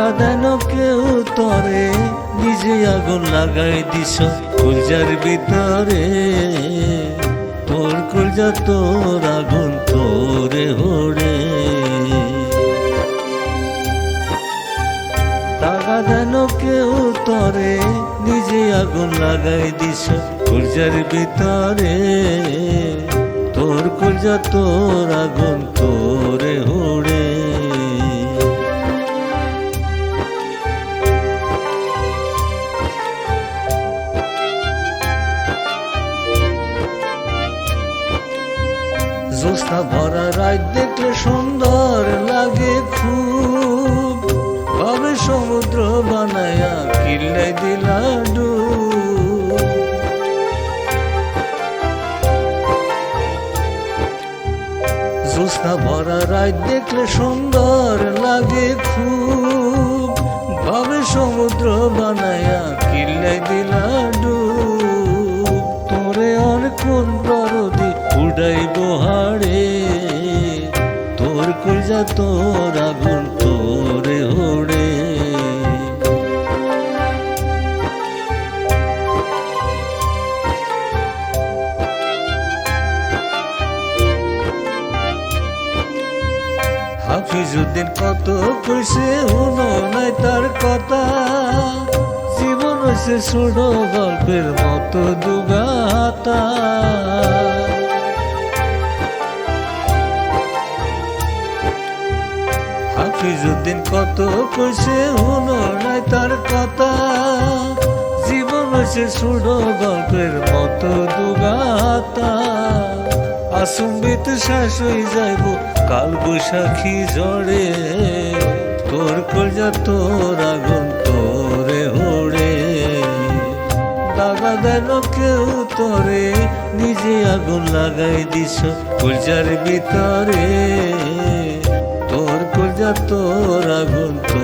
টাকা দেন কেউ তরে। নিজে আগুন লাগাই দিস কুলজার ভিতরে। তোর কুলজা, তোর আগুন, তোরে হরে টাকা দেন কেউ তরে। নিজে আগুন লাগাই দিস কুলজার ভিতরে। তোর কুলজা, তোর আগুন, তোরে হরে জ্যোৎস্না ভরা রাত দেখলে সুন্দর লাগে খুব ভাবে সমুদ্র বানায়া কিল্লাই দিলা। জ্যোৎস্না ভরা রাত দেখলে সুন্দর লাগে খুব ভাবে সমুদ্র বানায়া কলজা তোর আগুন তোরে হোড়ে হাফিজুদ্দিন কত কইছে হুনো নাই তার কথা। জীবন হচ্ছে ছোট গল্পের মতো দুগাতা। হাফিজুদ্দিন কত কইছে হুনো নাই তার কথা। জীবন হচ্ছে ছোট গল্পের মতো দুগাতা। আসম্বিত শেষ হয়ে যাইব কাল বৈশাখী ঝড়ে। তোর কলজা, তোর আগুন, তোরে হোড়ে দাগা দেন কেউ তোরে, নিজে আগুন লাগাই দিস কলজার ভিতরে। তোর আগুন।